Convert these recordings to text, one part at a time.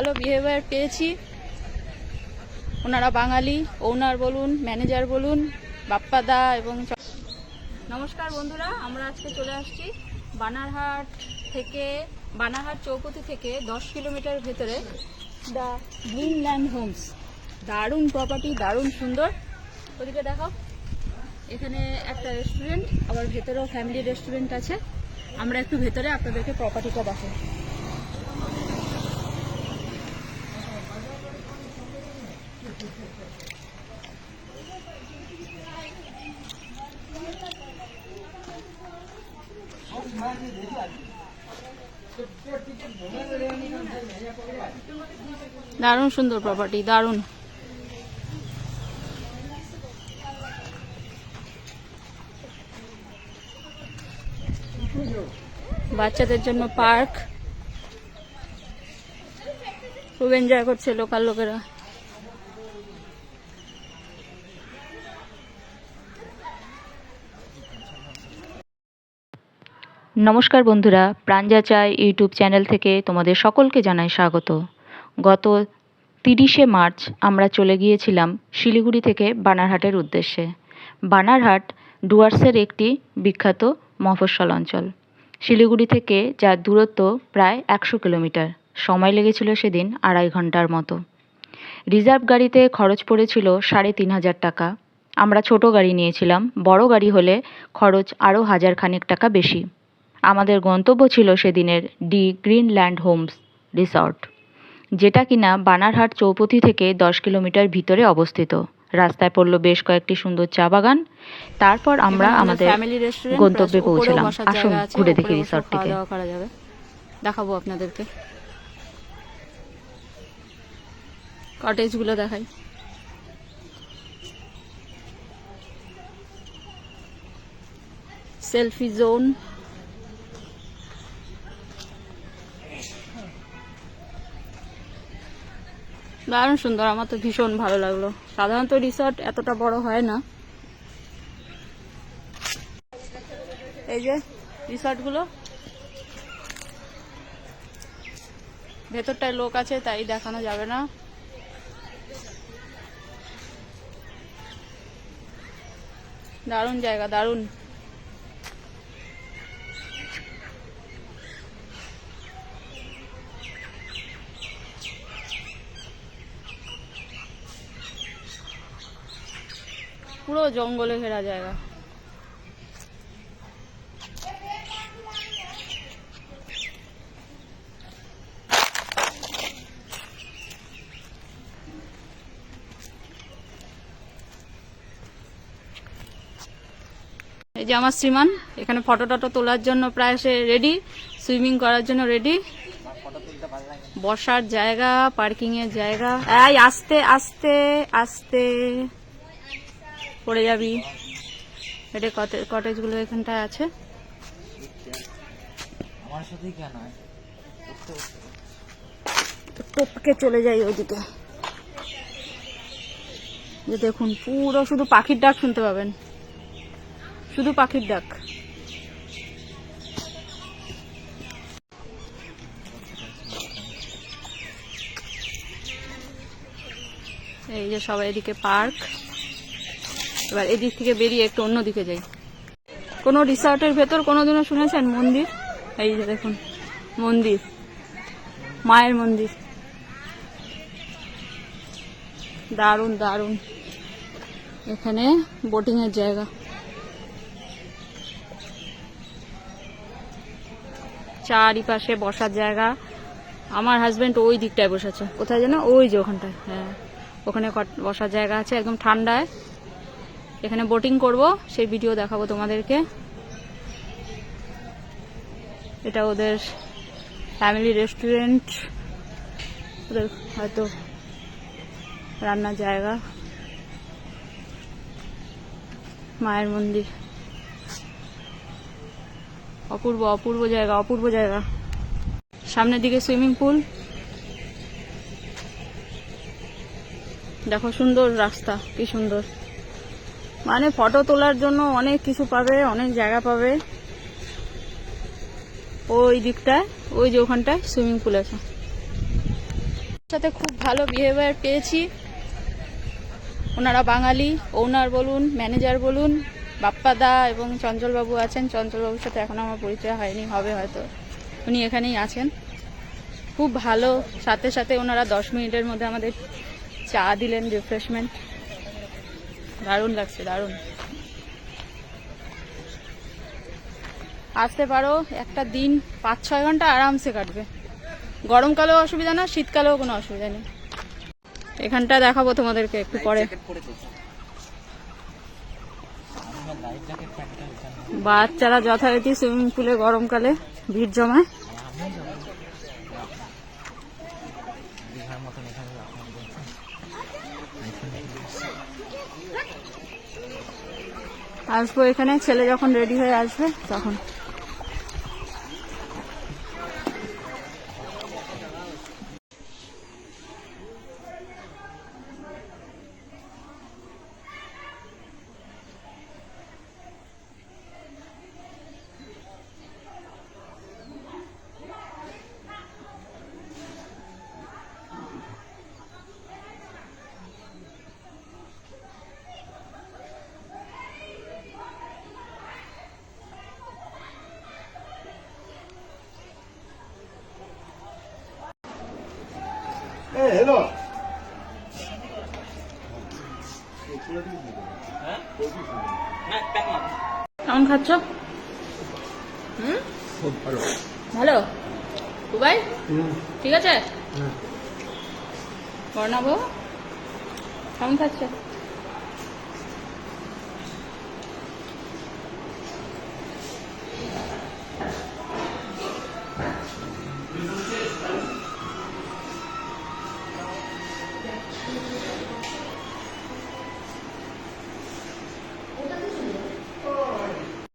ভালো বিহেভিয়ার পেয়েছি। ওনারা বাঙালি ওনার বলুন ম্যানেজার বলুন বাপ্পাদা এবং নমস্কার বন্ধুরা আমরা আজকে চলে আসছি বানারহাট থেকে বানারহাট চৌপতি থেকে দশ কিলোমিটার ভেতরে। The Greenland homes. দারুণ প্রপার্টি দারুণ সুন্দর। ওদিকে দেখাও এখানে একটা রেস্টুরেন্ট আবার ভেতরেও ফ্যামিলি রেস্টুরেন্ট আছে। আমরা একটু ভেতরে আপনাদেরকে প্রপার্টিটা দেখাই। দারুণ সুন্দর প্রপার্টি দারুণ। বাচ্চাদের জন্য পার্ক খুব এনজয় করছে লোকাল লোকেরা। নমস্কার বন্ধুরা, প্রাঞ্জা চায় ইউটিউব চ্যানেল থেকে তোমাদের সকলকে জানাই স্বাগত। গত তিরিশে মার্চ আমরা চলে গিয়েছিলাম শিলিগুড়ি থেকে বানারহাটের উদ্দেশ্যে। বানারহাট ডুয়ার্সের একটি বিখ্যাত মফস্বল অঞ্চল। শিলিগুড়ি থেকে যার দূরত্ব প্রায় একশো কিলোমিটার, সময় লেগেছিল সেদিন আড়াই ঘণ্টার মতো। রিজার্ভ গাড়িতে খরচ পড়েছিল সাড়ে তিন হাজার টাকা। আমরা ছোট গাড়ি নিয়েছিলাম, বড় গাড়ি হলে খরচ আরও হাজার খানেক টাকা বেশি। আমাদের গন্তব্য ছিল সেদিনের ডি গ্রিনল্যান্ড হোমস রিসর্ট যেটা কিনা বানারহাট চৌপতি থেকে দশ কিলোমিটার ভিতরে অবস্থিত। রাস্তায় পড়ল বেশ কয়েকটি সুন্দর চা বাগান। তারপর আমরা আমাদের গন্তব্যে পৌঁছলাম। আসুন ঘুরে দেখি রিসর্টটিকে। দেখাবো আপনাদেরকে। কটেজগুলো দেখাই। সেলফি জোন দারুণ সুন্দর, আমার তো ভীষণ ভালো লাগল। সাধারণত রিসর্ট এতটা বড় হয় না। এই যে রিসর্টগুলো ভেতরটায় লোক আছে, তাই দেখানো যাবে না। দারুণ জায়গা, দারুণ। পুরো জঙ্গলে ঘেরা জায়গা। এই যে আমার শ্রীমান, এখানে ফটো টটো তোলার জন্য প্রায় সে রেডি সুইমিং করার জন্য রেডি বসার জায়গা পার্কিং এর জায়গা। এই, আস্তে আস্তে আস্তে। পড়ে যাবি। এটা কটেজগুলো এখানটায় আছে? আমার সাথেই কেন তো টপকে চলে যাই ওইদিকে। যে দেখুন পুরো শুধু পাখির ডাক শুনতে পাবেন। শুধু পাখির ডাক। এই যে সবাই এদিকে পার্ক। এবার এদিক থেকে বেরিয়ে একটু অন্য দিকে যাই। কোনো রিসর্টের ভেতর কোনোদিনও শুনেছেন মন্দির? এই যে দেখুন, মন্দির, মায়ের মন্দির। দারুণ দারুণ। এখানে বোটিং এর জায়গা। চারিপাশে বসার জায়গা। আমার হাজবেন্ড ওই দিকটায় বসেছে। কোথায় যেন? ওই যে ওখানটায় হ্যাঁ। ওখানে বসার জায়গা আছে, একদম ঠান্ডায়। এখানে বোটিং করব, সেই ভিডিও দেখাবো তোমাদেরকে। এটা ওদের ফ্যামিলি রেস্টুরেন্ট ওদের হয়তো রান্নার জায়গা। মায়ের মন্দির। অপূর্ব অপূর্ব জায়গা অপূর্ব জায়গা। সামনের দিকে সুইমিং পুল দেখো সুন্দর রাস্তা, কি সুন্দর। মানে ফটো তোলার জন্য অনেক কিছু পাবে, অনেক জায়গা পাবে। ওই দিকটায়, ওই যে ওখানটায় সুইমিং পুল আছে। সাথে খুব ভালো বিহেভিয়ার পেয়েছি। ওনারা বাঙালি ওনার বলুন ম্যানেজার বলুন, বাপ্পাদা এবং চঞ্চলবাবু আছেন। চঞ্চলবাবুর সাথে এখন আমার পরিচয় হয়নি, হবে হয়তো। উনি এখানেই আছেন। খুব ভালো। সাথে সাথে ওনারা দশ মিনিটের মধ্যে আমাদের চা দিলেন রিফ্রেশমেন্ট দারুণ লাগছে দারুণ। আসতে পারো একটা দিন পাঁচ ছয় ঘণ্টা আরামসে কাটবে। গরমকালেও অসুবিধা না শীতকালেও কোনো অসুবিধা নেই। এখানটা দেখাবো তোমাদেরকে একটু পরে। বাচ্চারা যথারীতি সুইমিং পুলে গরমকালে ভিড় জমায়। আসব এখানে। ছেলে যখন রেডি হয়ে আসবে তখন Hey, কেমন খাচ্ছ? হুম? ভালো। ভালো দুবাই? ঠিক আছে? বর্ণাবো কেমন খাচ্ছে?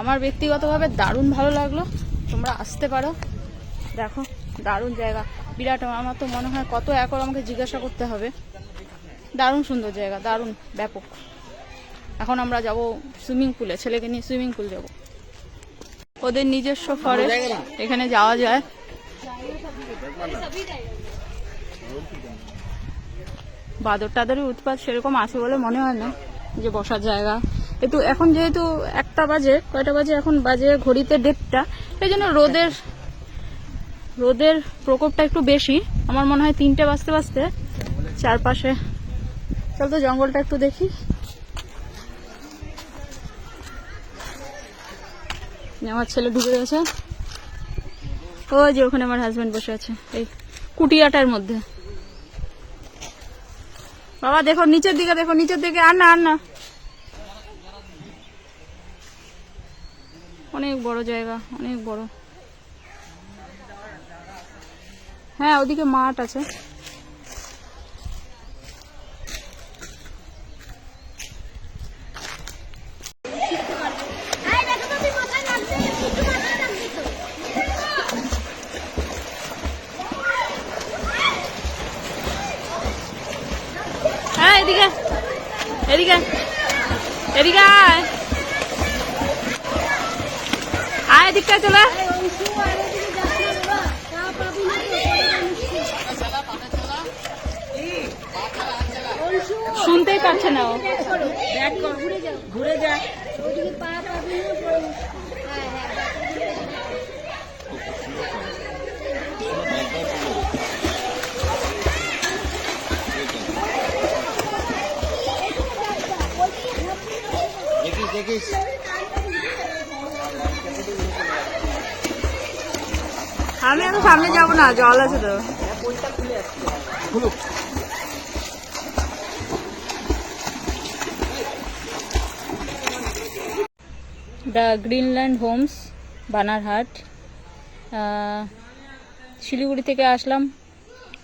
আমার ব্যক্তিগতভাবে দারুণ ভালো লাগল। তোমরা আসতে পারো। দেখো, দারুণ জায়গা। বিরাট, আমার তো মনে হয় কত একর আমাকে জিজ্ঞাসা করতে হবে। দারুণ সুন্দর জায়গা, দারুণ, ব্যাপক। এখন আমরা যাব সুইমিং পুলে, ছেলেকে নিয়ে সুইমিং পুল যাব। ওদের নিজস্ব ফরেস্ট এখানে যাওয়া যায়। বাদর টাদরের উৎপাত সেরকম আছে বলে মনে হয় না যে বসার জায়গা। একটু এখন যেহেতু একটা বাজে, কয়টা বাজে এখন? বাজে ঘড়িতে দেড়টা। এই জন্য রোদের রোদের প্রকোপটা একটু বেশি। আমার মনে হয় তিনটে বাজতে বাজতে চারপাশে চল তো জঙ্গলটা একটু দেখি। আমার ছেলে ঢুকে গেছে। ওই যে ওখানে আমার হাজবেন্ড বসে আছে, এই কুটিয়াটার মধ্যে। বাবা, দেখো নিচের দিকে, দেখো নিচের দিকে। আর না আর না অনেক বড় জায়গা অনেক বড়। হ্যাঁ ওদিকে মাঠ আছে। হ্যাঁ এদিকে এদিকে এদিকে এদিকটায় চলে শুনতেই পাচ্ছে না ও। ঘুরে যা দেখিস দেখিস। আমি এখন সামনে যাব না, জল আছে তো। The Greenland homes Banarhat Siliguri থেকে আসলাম।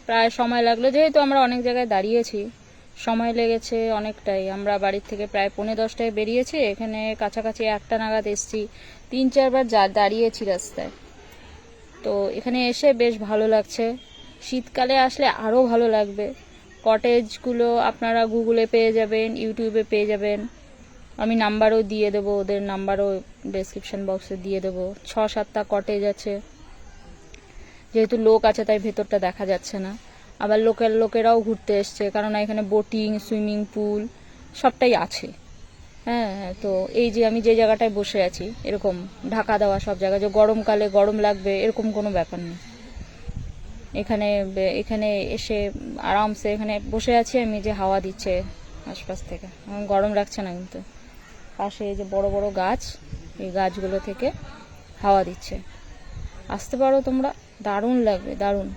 প্রায় সময় লাগল, যেহেতু আমরা অনেক জায়গায় দাঁড়িয়েছি। সময় লেগেছে অনেকটাই। আমরা বাড়ির থেকে প্রায় পৌনে দশটায় বেরিয়েছি। এখানে কাছাকাছি একটা নাগাদ এসছি। তিন, চারবার যা, দাঁড়িয়েছি রাস্তায়। তো এখানে এসে বেশ ভালো লাগছে। শীতকালে আসলে আরও ভালো লাগবে। কটেজগুলো আপনারা গুগলে পেয়ে যাবেন ইউটিউবে পেয়ে যাবেন। আমি নাম্বারও দিয়ে দেবো, ওদের নাম্বারও ডেসক্রিপশন বক্সে দিয়ে দেবো। ছ সাতটা কটেজ আছে। যেহেতু লোক আছে, তাই ভেতরটা দেখা যাচ্ছে না। আবার লোকাল লোকেরাও ঘুরতে এসছে কারণ এখানে বোটিং সুইমিং পুল সবটাই আছে। হ্যাঁ হ্যাঁ, তো এই যে আমি যে জায়গাটায় বসে আছি এরকম ঢাকা দেওয়া সব জায়গা যে গরমকালে গরম লাগবে এরকম কোনো ব্যাপার নেই। এখানে এখানে এসে আরামসে এখানে বসে আছি আমি যে হাওয়া দিচ্ছে আশপাশ থেকে। গরম লাগছে না কিন্তু। পাশে যে বড় বড় গাছ এই গাছগুলো থেকে হাওয়া দিচ্ছে। আসতে পারো তোমরা? দারুণ লাগবে দারুণ।